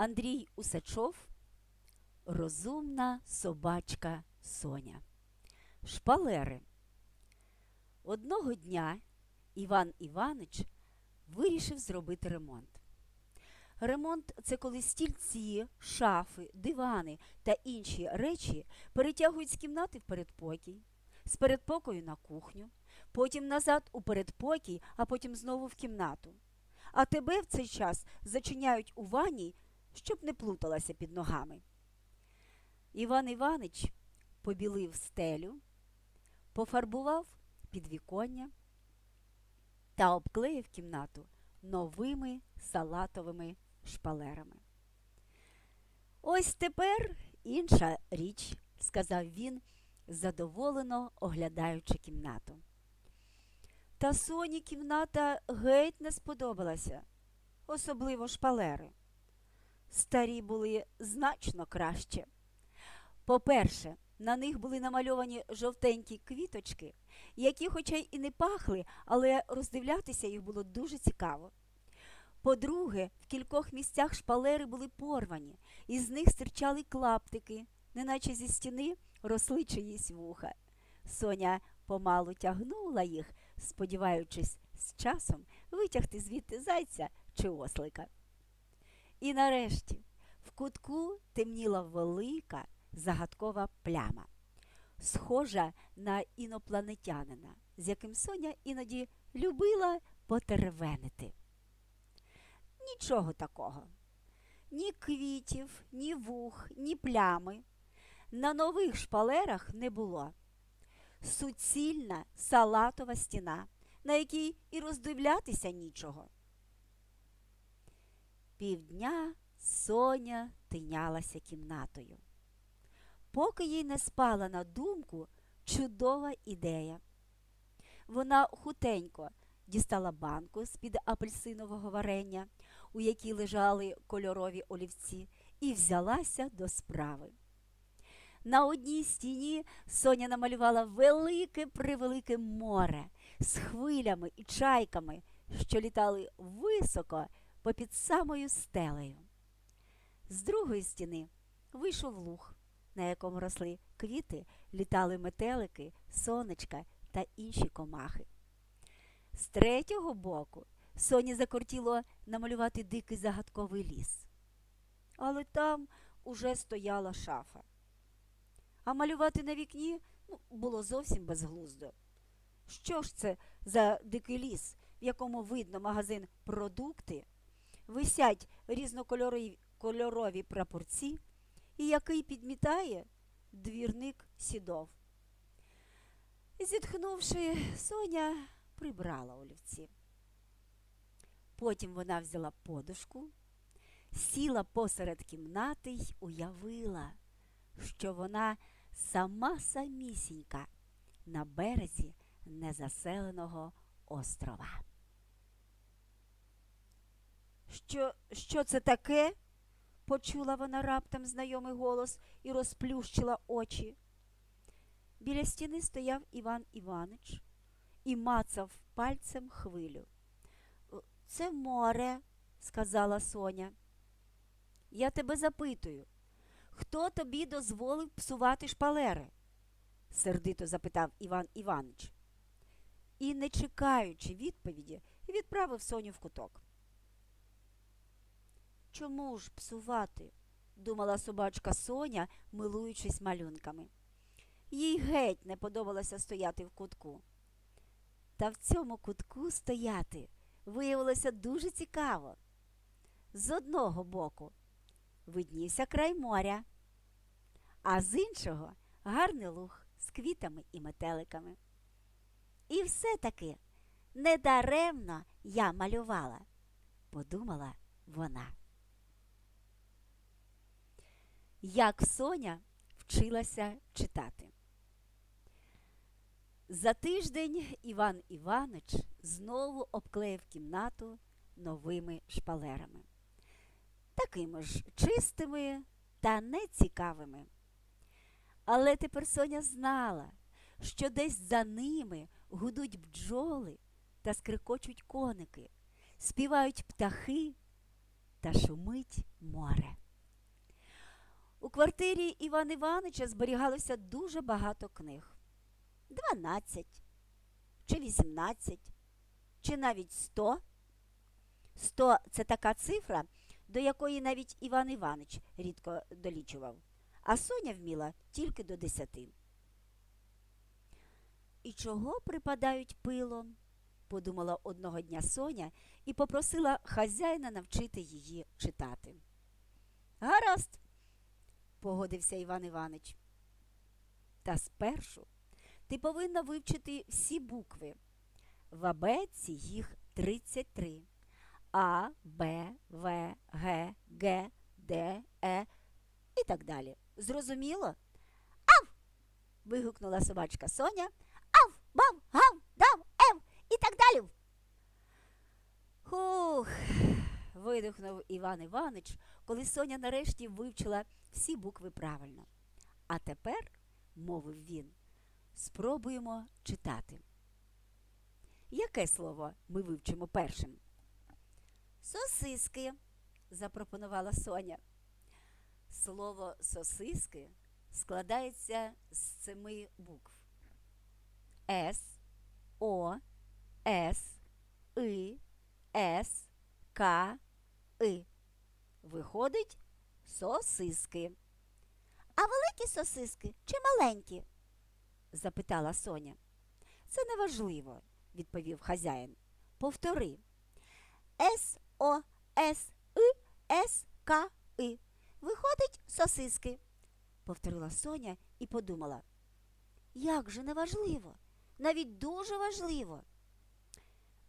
Андрій Усачов, розумна собачка Соня. Шпалери. Одного дня Іван Іванич вирішив зробити ремонт. Ремонт це коли стільці, шафи, дивани та інші речі перетягують з кімнати в передпокій, з передпокою на кухню, потім назад у передпокій, а потім знову в кімнату. А тебе в цей час зачиняють у ванні, щоб не плуталася під ногами. Іван Іванич побілив стелю, пофарбував підвіконня та обклеїв кімнату новими салатовими шпалерами. Ось тепер інша річ, сказав він, задоволено оглядаючи кімнату. Та Соні кімната геть не сподобалася, особливо шпалери. Старі були значно краще. По-перше, на них були намальовані жовтенькі квіточки, які, хоча й не пахли, але роздивлятися їх було дуже цікаво. По-друге, в кількох місцях шпалери були порвані, і з них стирчали клаптики, неначе зі стіни росли чиїсь вуха. Соня помалу тягнула їх, сподіваючись з часом витягти звідти зайця чи ослика. І нарешті в кутку темніла велика загадкова пляма, схожа на інопланетянина, з яким Соня іноді любила потеревенити. Нічого такого. Ні квітів, ні вух, ні плями. На нових шпалерах не було. Суцільна салатова стіна, на якій і роздивлятися нічого. Півдня Соня тинялася кімнатою. Поки їй не спала на думку чудова ідея. Вона хутенько дістала банку з-під апельсинового варення, у якій лежали кольорові олівці, і взялася до справи. На одній стіні Соня намалювала велике превелике море з хвилями і чайками, що літали високо попід самою стелею. З другої стіни вийшов луг, на якому росли квіти, літали метелики, сонечка та інші комахи. З третього боку Соні закортіло намалювати дикий загадковий ліс. Але там уже стояла шафа. А малювати на вікні ну, було зовсім безглуздо. Що ж це за дикий ліс, в якому видно магазин продукти, висять різнокольорові кольорові прапорці, і який підмітає двірник сідов. Зітхнувши, Соня прибрала олівці. Потім вона взяла подушку, сіла посеред кімнати й уявила, що вона сама самісінька на березі незаселеного острова. Що, що це таке? почула вона раптом знайомий голос і розплющила очі. Біля стіни стояв Іван Іванич і мацав пальцем хвилю. Це море, сказала Соня. Я тебе запитую, хто тобі дозволив псувати шпалери? сердито запитав Іван Іванич. І, не чекаючи відповіді, відправив Соню в куток. Чому ж псувати? думала собачка Соня, милуючись малюнками. Їй геть не подобалося стояти в кутку. Та в цьому кутку стояти виявилося дуже цікаво. З одного боку виднівся край моря, а з іншого гарний луг з квітами і метеликами. І все-таки недаремно я малювала, подумала вона. Як Соня вчилася читати. За тиждень Іван Іванич знову обклеїв кімнату новими шпалерами, такими ж чистими та нецікавими. Але тепер Соня знала, що десь за ними гудуть бджоли та скрикочуть коники, співають птахи та шумить море. У квартирі Івана Івановича зберігалося дуже багато книг. Дванадцять, чи вісімнадцять, чи навіть сто. Сто це така цифра, до якої навіть Іван Іванович рідко долічував, а Соня вміла тільки до десяти. І чого припадають пилом? подумала одного дня Соня і попросила хазяїна навчити її читати. Гаразд, погодився Іван Іванович. Та спершу ти повинна вивчити всі букви. В абетці їх 33. А, Б, В, Г, Г, Д, Е і так далі. Зрозуміло? Ав. вигукнула собачка Соня. Ав, бав, гав, дав, ев і так далі. Хух. Видихнув Іван Іванич, коли Соня нарешті вивчила всі букви правильно. А тепер, мовив він, спробуємо читати. Яке слово ми вивчимо першим? Сосиски, запропонувала Соня. Слово сосиски складається з семи букв. С, О, С, И, С, К, И. Виходить сосиски. А великі сосиски чи маленькі? запитала Соня. Це неважливо, відповів хазяїн. Повтори. С, О, С, И, С, К, И. Виходить сосиски, повторила Соня і подумала. Як же неважливо, навіть дуже важливо.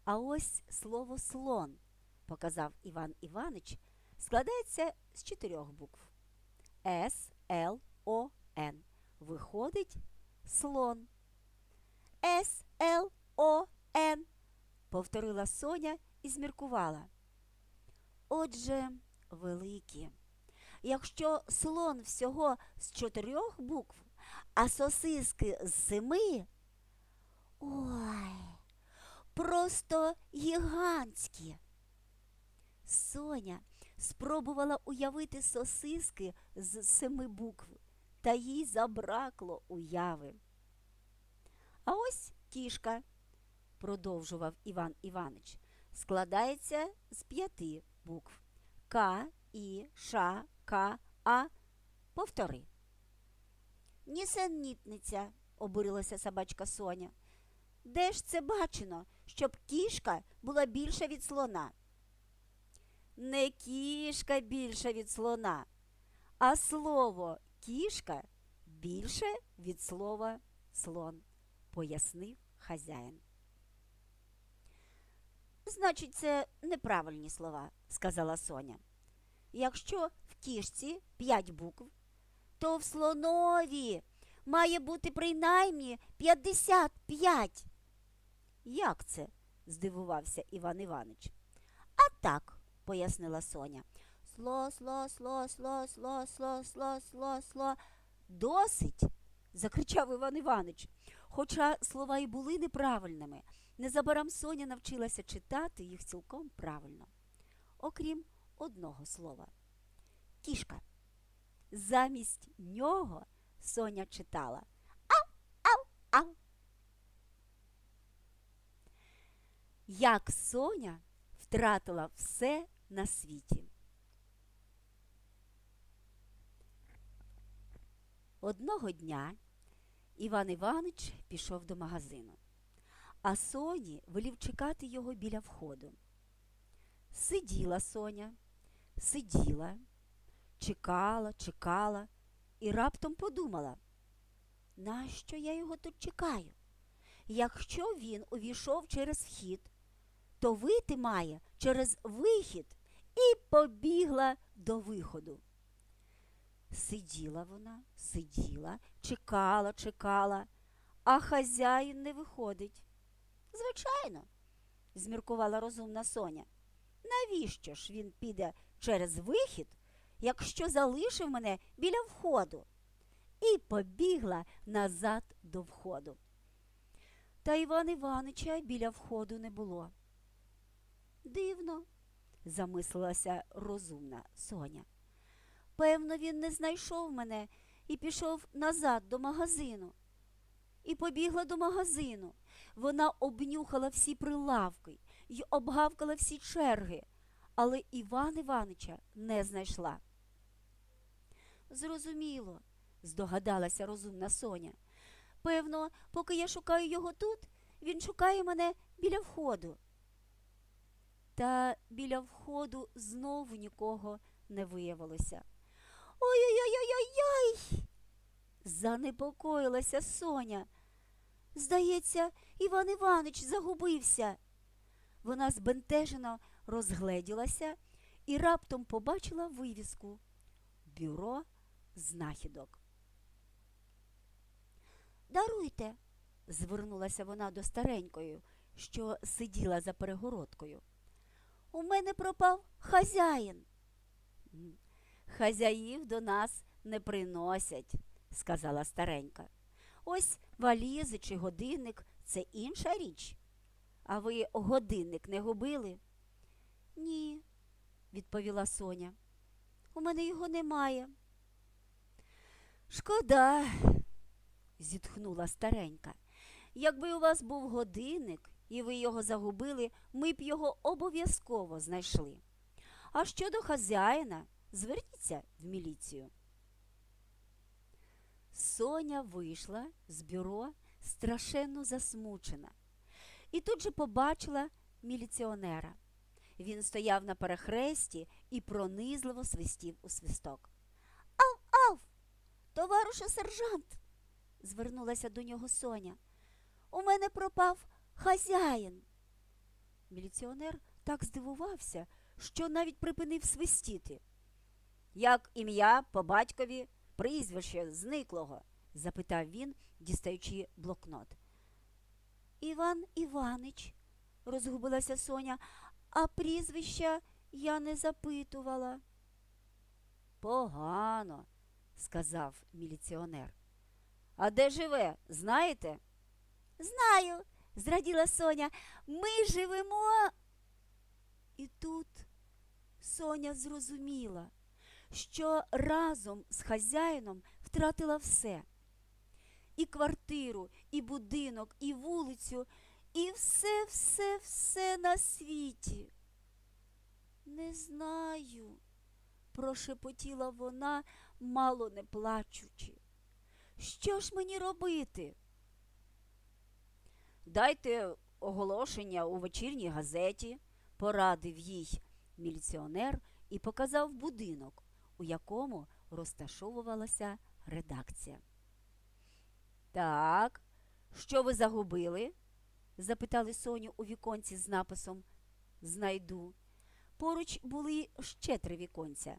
А ось слово слон, показав Іван Іванич, складається з чотирьох букв С, Л, О, Н. Виходить слон. С, Л, О, Н, повторила Соня і зміркувала. Отже, великі. Якщо слон всього з чотирьох букв, а сосиски з семи. Ой, просто гігантські. Соня спробувала уявити сосиски з семи букв, та їй забракло уяви. А ось кішка, продовжував Іван Іванич, складається з п'яти букв К, І, Ш, К, А. Повтори. Нісенітниця, обурилася собачка Соня. Де ж це бачено, щоб кішка була більша від слона? Не кішка більша від слона, а слово кішка більше від слова слон, пояснив хазяїн. Значить, це неправильні слова, сказала Соня. Якщо в кішці п'ять букв, то в слонові має бути принаймні 55. Як це? здивувався Іван Іванович. А так, пояснила Соня. Сло, сло, сло, сло, сло, сло, сло, сло, сло. Досить. закричав Іван Іванович. Хоча слова й були неправильними, незабаром Соня навчилася читати їх цілком правильно. Окрім одного слова. Кішка. Замість нього Соня читала Ау, ау, ау. Як Соня втратила все на світі. Одного дня Іван Іванович пішов до магазину, а Соні велів чекати його біля входу. Сиділа Соня, сиділа, чекала, чекала і раптом подумала, нащо я його тут чекаю? Якщо він увійшов через вхід, то вийти має через вихід і побігла до виходу. Сиділа вона, сиділа, чекала, чекала, а хазяїн не виходить. Звичайно, зміркувала розумна Соня. Навіщо ж він піде через вихід, якщо залишив мене біля входу? І побігла назад до входу. Та Іван Іванича біля входу не було. Дивно, замислилася розумна Соня. Певно, він не знайшов мене і пішов назад до магазину. І побігла до магазину. Вона обнюхала всі прилавки й обгавкала всі черги, але Іван Іванича не знайшла. Зрозуміло, здогадалася розумна Соня. Певно, поки я шукаю його тут, він шукає мене біля входу. Та біля входу знову нікого не виявилося. Ой-ой-ой-ой-ой! Занепокоїлася Соня. Здається, Іван Іванич загубився. Вона збентежено розгледілася і раптом побачила вивіску Бюро знахідок. Даруйте, звернулася вона до старенької, що сиділа за перегородкою. У мене пропав хазяїн. Хазяїв до нас не приносять, сказала старенька. Ось валізи чи годинник це інша річ. А ви годинник не губили? Ні, відповіла Соня. У мене його немає. Шкода, зітхнула старенька. Якби у вас був годинник і ви його загубили, ми б його обов'язково знайшли. А щодо хазяїна, зверніться в міліцію. Соня вийшла з бюро страшенно засмучена і тут же побачила міліціонера. Він стояв на перехресті і пронизливо свистів у свисток. Ав, ав, товаришу сержант, звернулася до нього Соня. У мене пропав хазяїн. Міліціонер так здивувався, що навіть припинив свистіти. Як ім'я по батькові, прізвище зниклого? запитав він, дістаючи блокнот. Іван Іванич, розгубилася Соня, а прізвища я не запитувала. Погано, сказав міліціонер. А де живе, знаєте? Знаю, зраділа Соня. Ми живемо. І тут Соня зрозуміла, що разом з хазяїном втратила все. І квартиру, і будинок, і вулицю, і все, все, все на світі. Не знаю, прошепотіла вона, мало не плачучи. Що ж мені робити? Дайте оголошення у вечірній газеті, порадив їй міліціонер і показав будинок, у якому розташовувалася редакція. Так, що ви загубили? запитали Соню у віконці з написом Знайду. Поруч були ще три віконця.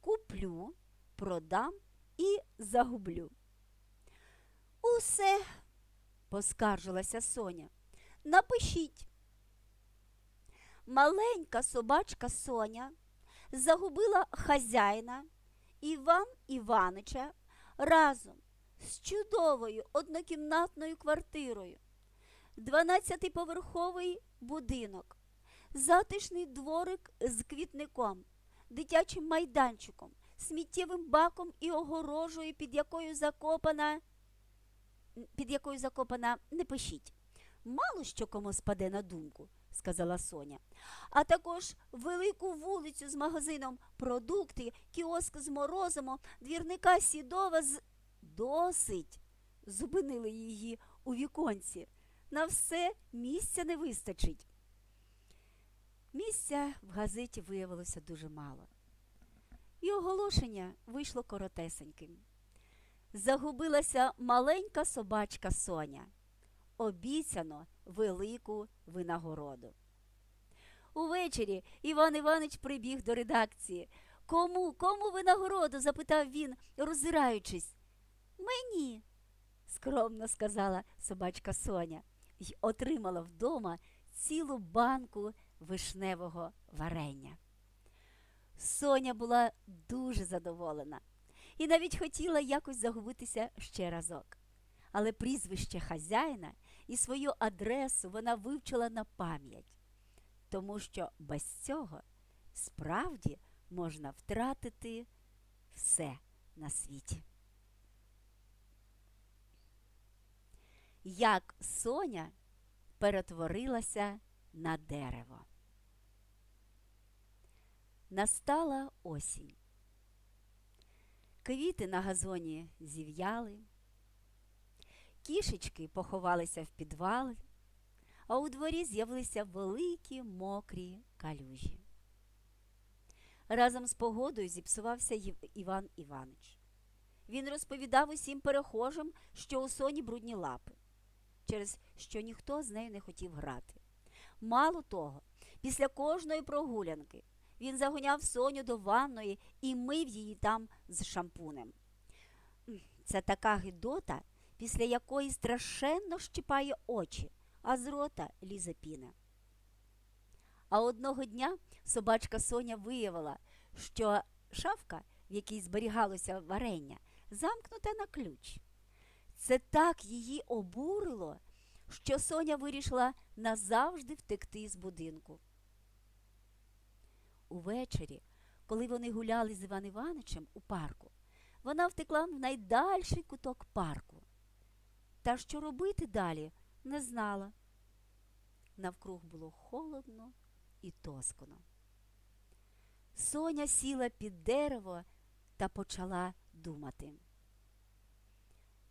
Куплю, продам і загублю. Усе, поскаржилася Соня. Напишіть. Маленька собачка Соня загубила хазяїна Іван Іванича разом з чудовою однокімнатною квартирою, 12-поверховий будинок, затишний дворик з квітником, дитячим майданчиком, сміттєвим баком і огорожею, під якою закопана. Під якою закопана не пишіть. Мало що кому спаде на думку, сказала Соня. А також велику вулицю з магазином продукти, кіоск з морозом, двірника сідова з. Досить. зупинили її у віконці. На все місця не вистачить. Місця в газеті виявилося дуже мало. І оголошення вийшло коротесеньким. Загубилася маленька собачка Соня. Обіцяно велику винагороду. Увечері Іван Іванич прибіг до редакції. Кому, кому винагороду? запитав він, роззираючись. Мені, скромно сказала собачка Соня й отримала вдома цілу банку вишневого варення. Соня була дуже задоволена і навіть хотіла якось загубитися ще разок. Але прізвище хазяїна і свою адресу вона вивчила на пам'ять, тому що без цього справді можна втратити все на світі. Як Соня перетворилася на дерево. Настала осінь. Квіти на газоні зів'яли, кішечки поховалися в підвали, а у дворі з'явилися великі мокрі калюжі. Разом з погодою зіпсувався Іван Іванич. Він розповідав усім перехожим, що у соні брудні лапи, через що ніхто з нею не хотів грати. Мало того, після кожної прогулянки він загоняв Соню до ванної і мив її там з шампунем. Це така гидота, після якої страшенно щипає очі, а з рота лізе піна. А одного дня собачка Соня виявила, що шафка, в якій зберігалося варення, замкнута на ключ. Це так її обурило, що Соня вирішила назавжди втекти з будинку. Увечері, коли вони гуляли з Іван Іваничем у парку, вона втекла в найдальший куток парку. Та що робити далі, не знала. Навкруг було холодно і тоскано. Соня сіла під дерево та почала думати.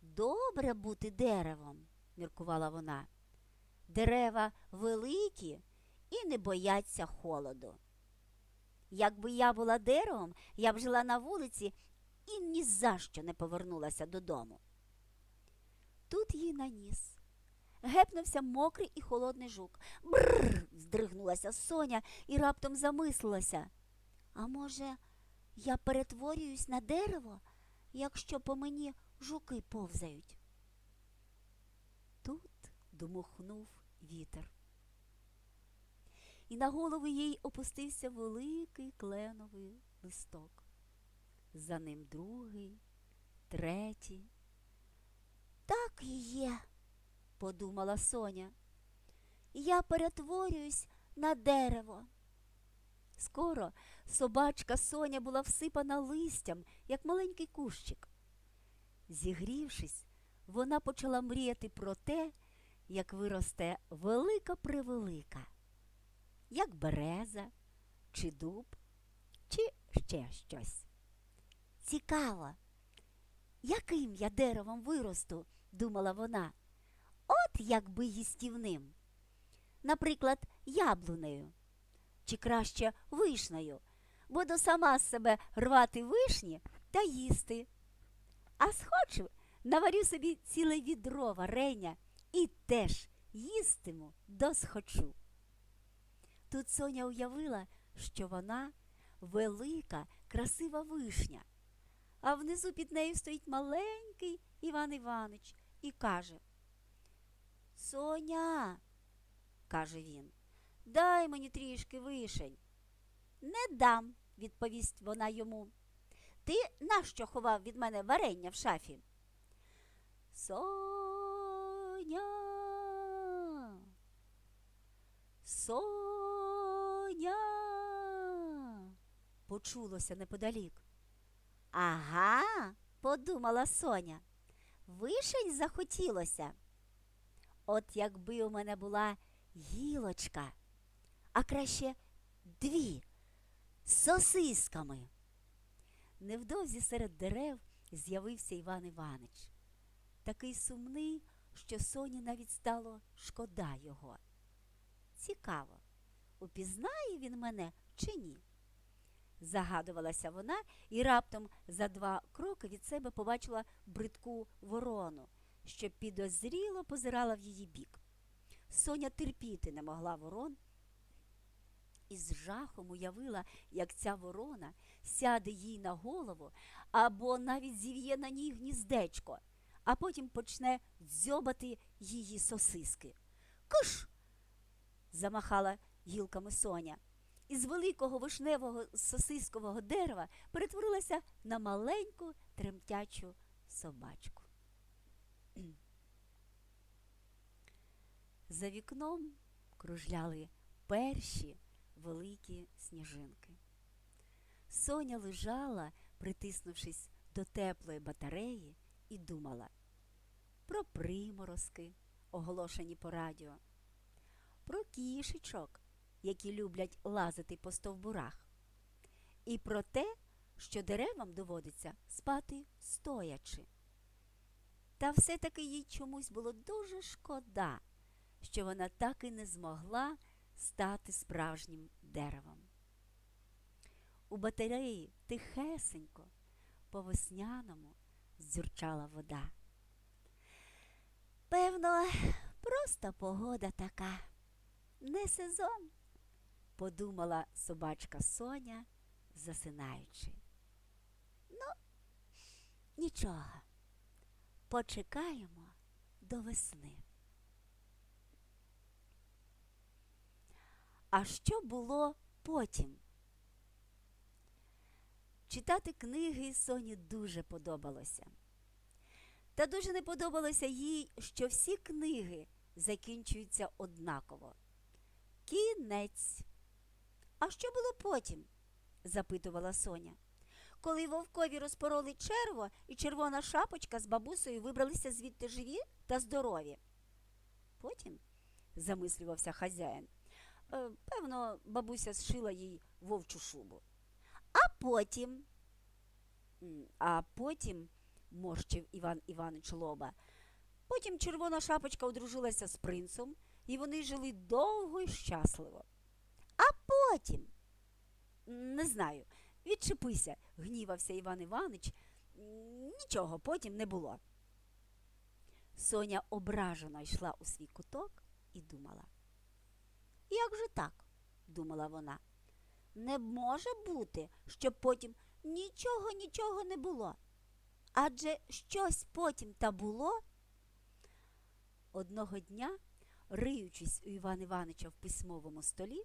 Добре бути деревом, міркувала вона. Дерева великі і не бояться холоду. Якби я була деревом, я б жила на вулиці і ні за що не повернулася додому. Тут їй на ніс. Гепнувся мокрий і холодний жук. Бррр. здригнулася Соня і раптом замислилася. А може, я перетворююсь на дерево, якщо по мені жуки повзають? Тут дмухнув вітер. І на голову їй опустився великий кленовий листок. За ним другий, третій. Так і є, подумала Соня. Я перетворююсь на дерево. Скоро собачка Соня була всипана листям, як маленький кущик. Зігрівшись, вона почала мріяти про те, як виросте велика превелика, як береза, чи дуб, чи ще щось. Цікаво, яким я деревом виросту, думала вона. От якби їстівним. Наприклад, яблунею, чи краще вишнею, буду сама з себе рвати вишні та їсти. А схочу, наварю собі ціле відро варення і теж їстиму досхочу. Тут Соня уявила, що вона велика, красива вишня, а внизу під нею стоїть маленький Іван Іванич і каже Соня, каже він, дай мені трішки вишень. Не дам, відповість вона йому. Ти нащо ховав від мене варення в шафі? Соня. Соня. Почулося неподалік. Ага, подумала Соня. Вишень захотілося. От якби у мене була гілочка, а краще дві з сосисками. Невдовзі серед дерев з'явився Іван Іванич. Такий сумний, що Соні навіть стало шкода його. Цікаво, упізнає він мене чи ні? Загадувалася вона і раптом за два кроки від себе побачила бридку ворону, що підозріло позирала в її бік. Соня терпіти не могла ворон і з жахом уявила, як ця ворона сяде їй на голову або навіть зів'є на ній гніздечко, а потім почне дзьобати її сосиски. Киш. замахала гілками Соня. Із великого вишневого сосискового дерева перетворилася на маленьку тремтячу собачку. За вікном кружляли перші великі сніжинки. Соня лежала притиснувшись до теплої батареї, і думала про приморозки, оголошені по радіо, про кішечок, які люблять лазити по стовбурах, і про те, що деревам доводиться спати стоячи. Та все-таки їй чомусь було дуже шкода, що вона так і не змогла стати справжнім деревом. У батареї тихесенько, по весняному дзюрчала вода. Певно, просто погода така, не сезон, подумала собачка Соня, засинаючи. Ну, нічого, почекаємо до весни. А що було потім? Читати книги Соні дуже подобалося. Та дуже не подобалося їй, що всі книги закінчуються однаково. Кінець. А що було потім? запитувала Соня. Коли вовкові розпороли черво, і червона шапочка з бабусею вибралися звідти живі та здорові. Потім, замислювався хазяїн, «Е, певно, бабуся зшила їй вовчу шубу. А потім, а потім, морщив Іван Іванович лоба, потім червона шапочка одружилася з принцем, і вони жили довго і щасливо. Потім, не знаю, відчепися, гнівався Іван Іванович. Нічого потім не було. Соня ображено йшла у свій куток і думала. Як же так? думала вона. Не може бути, щоб потім нічого нічого не було. Адже щось потім та було. Одного дня, риючись у Івана Івановича в письмовому столі,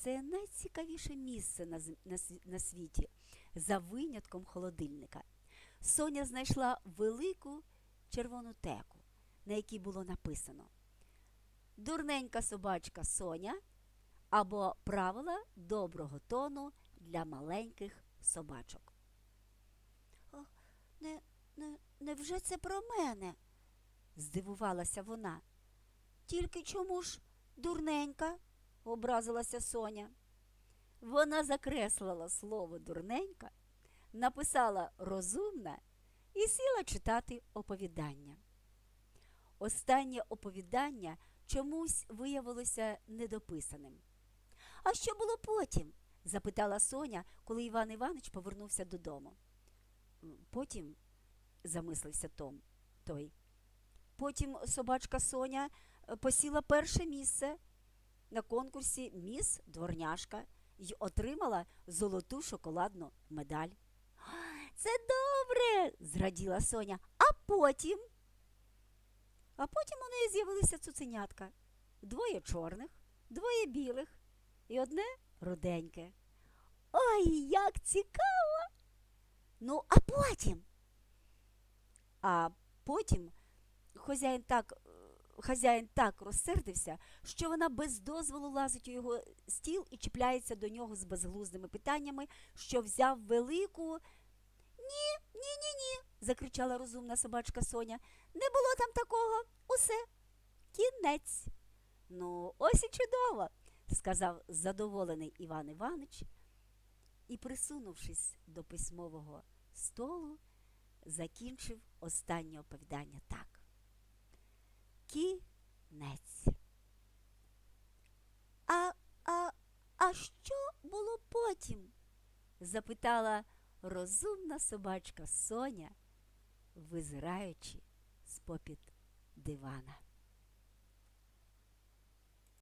це найцікавіше місце на, на, на світі, за винятком холодильника. Соня знайшла велику червону теку, на якій було написано Дурненька собачка Соня або правила доброго тону для маленьких собачок. О, не, не, невже це про мене? здивувалася вона. Тільки чому ж дурненька? Образилася Соня. Вона закреслила слово дурненька, написала розумна і сіла читати оповідання. Останнє оповідання чомусь виявилося недописаним. А що було потім? запитала Соня, коли Іван Іванович повернувся додому. Потім, замислився Том, той. Потім собачка Соня посіла перше місце на конкурсі Міс Дворняшка і отримала золоту шоколадну медаль. Це добре, зраділа Соня. А потім. А потім у неї з'явилися цуценятка. Двоє чорних, двоє білих і одне руденьке. Ой, як цікаво! Ну, а потім. А потім хазяїн так, хазяїн так розсердився, що вона без дозволу лазить у його стіл і чіпляється до нього з безглуздими питаннями, що взяв велику. Ні, ні, ні, ні, закричала розумна собачка Соня. Не було там такого. Усе. Кінець. Ну, ось і чудово, сказав задоволений Іван Іванич і, присунувшись до письмового столу, закінчив останнє оповідання так. Кінець. А, а, а що було потім? запитала розумна собачка Соня, визираючи з попід дивана.